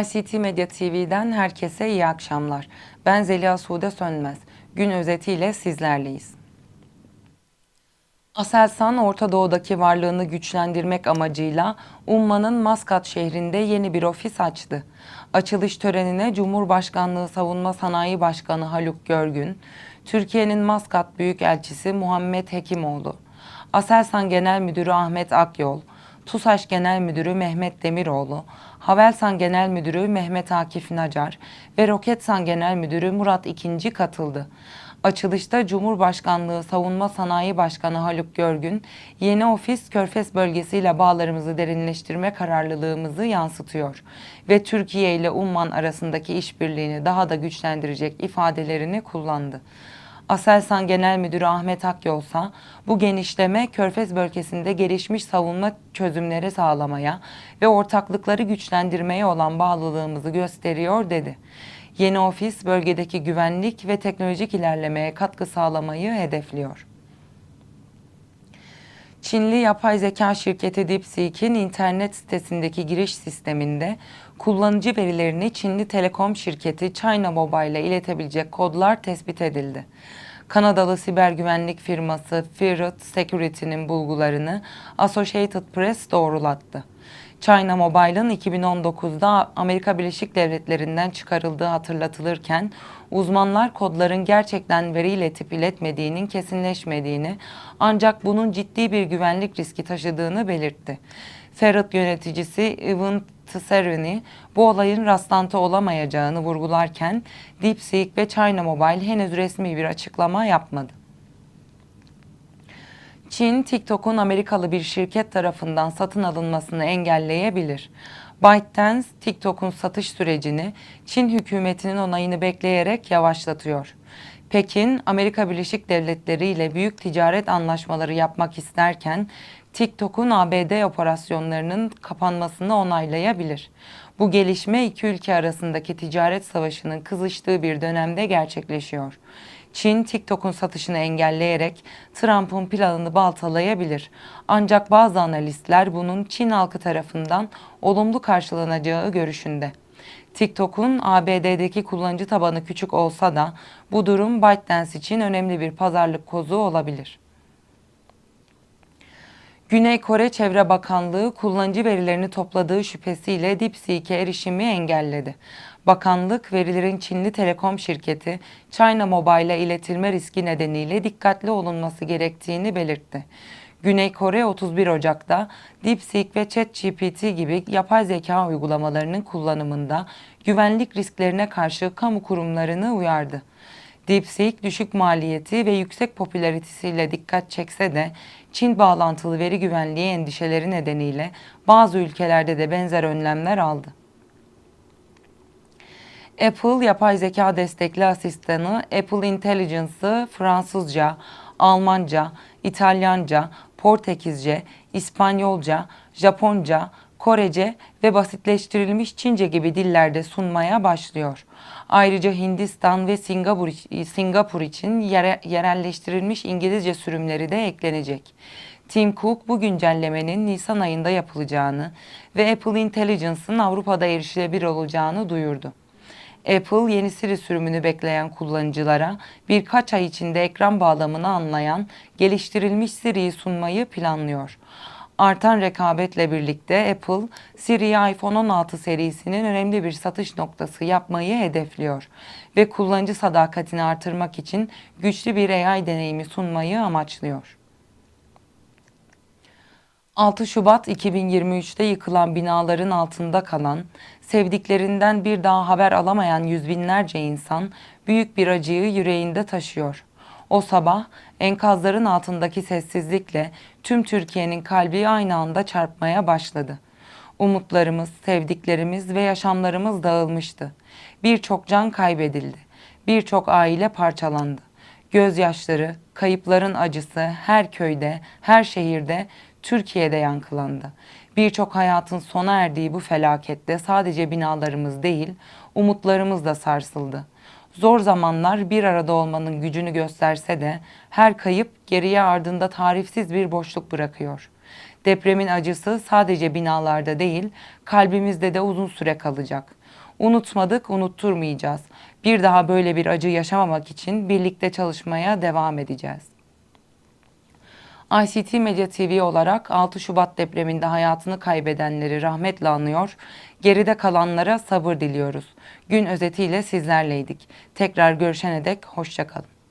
ICT Medya TV'den herkese iyi akşamlar. Ben Zeliha Sude Sönmez. Gün özetiyle sizlerleyiz. Aselsan Orta Doğu'daki varlığını güçlendirmek amacıyla Umman'ın Maskat şehrinde yeni bir ofis açtı. Açılış törenine Cumhurbaşkanlığı Savunma Sanayi Başkanı Haluk Görgün, Türkiye'nin Maskat Büyükelçisi Muhammed Hekimoğlu, Aselsan Genel Müdürü Ahmet Akyol, TUSAŞ Genel Müdürü Mehmet Demiroğlu, Havelsan Genel Müdürü Mehmet Akif Nacar ve Roketsan Genel Müdürü Murat İkinci katıldı. Açılışta Cumhurbaşkanlığı Savunma Sanayi Başkanı Haluk Görgün, yeni ofis Körfez bölgesiyle bağlarımızı derinleştirme kararlılığımızı yansıtıyor ve Türkiye ile Umman arasındaki işbirliğini daha da güçlendirecek ifadelerini kullandı. Aselsan Genel Müdürü Ahmet Akyol ise bu genişleme Körfez bölgesinde gelişmiş savunma çözümleri sağlamaya ve ortaklıkları güçlendirmeye olan bağlılığımızı gösteriyor dedi. Yeni ofis bölgedeki güvenlik ve teknolojik ilerlemeye katkı sağlamayı hedefliyor. Çinli yapay zeka şirketi DeepSeek'in internet sitesindeki giriş sisteminde kullanıcı verilerini Çinli telekom şirketi China Mobile ile iletebilecek kodlar tespit edildi. Kanadalı siber güvenlik firması Ferret Security'nin bulgularını Associated Press doğrulattı. China Mobile'ın 2019'da Amerika Birleşik Devletleri'nden çıkarıldığı hatırlatılırken uzmanlar kodların gerçekten veri iletip iletmediğinin kesinleşmediğini ancak bunun ciddi bir güvenlik riski taşıdığını belirtti. Ferret yöneticisi Evan Tserini bu olayın rastlantı olamayacağını vurgularken DeepSeek ve China Mobile henüz resmi bir açıklama yapmadı. Çin, TikTok'un Amerikalı bir şirket tarafından satın alınmasını engelleyebilir. ByteDance, TikTok'un satış sürecini Çin hükümetinin onayını bekleyerek yavaşlatıyor. Pekin, Amerika Birleşik Devletleri ile büyük ticaret anlaşmaları yapmak isterken TikTok'un ABD operasyonlarının kapanmasını onaylayabilir. Bu gelişme iki ülke arasındaki ticaret savaşının kızıştığı bir dönemde gerçekleşiyor. Çin, TikTok'un satışını engelleyerek Trump'ın planını baltalayabilir. Ancak bazı analistler bunun Çin halkı tarafından olumlu karşılanacağı görüşünde. TikTok'un ABD'deki kullanıcı tabanı küçük olsa da bu durum ByteDance için önemli bir pazarlık kozu olabilir. Güney Kore Çevre Bakanlığı kullanıcı verilerini topladığı şüphesiyle DeepSeek'e erişimi engelledi. Bakanlık verilerin Çinli telekom şirketi China Mobile'a iletilme riski nedeniyle dikkatli olunması gerektiğini belirtti. Güney Kore 31 Ocak'ta DeepSeek ve ChatGPT gibi yapay zeka uygulamalarının kullanımında güvenlik risklerine karşı kamu kurumlarını uyardı. DeepSeek düşük maliyeti ve yüksek popülaritesiyle dikkat çekse de Çin bağlantılı veri güvenliği endişeleri nedeniyle bazı ülkelerde de benzer önlemler aldı. Apple yapay zeka destekli asistanı Apple Intelligence'ı Fransızca, Almanca, İtalyanca, Portekizce, İspanyolca, Japonca, Korece ve basitleştirilmiş Çince gibi dillerde sunmaya başlıyor. Ayrıca Hindistan ve Singapur, Singapur için yere, yerelleştirilmiş İngilizce sürümleri de eklenecek. Tim Cook bu güncellemenin Nisan ayında yapılacağını ve Apple Intelligence'ın Avrupa'da erişilebilir olacağını duyurdu. Apple yeni Siri sürümünü bekleyen kullanıcılara birkaç ay içinde ekran bağlamını anlayan geliştirilmiş Siri'yi sunmayı planlıyor. Artan rekabetle birlikte Apple, Siri'yi iPhone 16 serisinin önemli bir satış noktası yapmayı hedefliyor ve kullanıcı sadakatini artırmak için güçlü bir AI deneyimi sunmayı amaçlıyor. 6 Şubat 2023'te yıkılan binaların altında kalan, sevdiklerinden bir daha haber alamayan yüz binlerce insan büyük bir acıyı yüreğinde taşıyor. O sabah enkazların altındaki sessizlikle tüm Türkiye'nin kalbi aynı anda çarpmaya başladı. Umutlarımız, sevdiklerimiz ve yaşamlarımız dağılmıştı. Birçok can kaybedildi. Birçok aile parçalandı. Gözyaşları, kayıpların acısı her köyde, her şehirde, Türkiye'de yankılandı. Birçok hayatın sona erdiği bu felakette sadece binalarımız değil, umutlarımız da sarsıldı. Zor zamanlar bir arada olmanın gücünü gösterse de her kayıp geriye ardında tarifsiz bir boşluk bırakıyor. Depremin acısı sadece binalarda değil, kalbimizde de uzun süre kalacak. Unutmadık, unutturmayacağız. Bir daha böyle bir acı yaşamamak için birlikte çalışmaya devam edeceğiz. ICT Medya TV olarak 6 Şubat depreminde hayatını kaybedenleri rahmetle anıyor, geride kalanlara sabır diliyoruz. Gün özetiyle sizlerleydik. Tekrar görüşene dek hoşçakalın.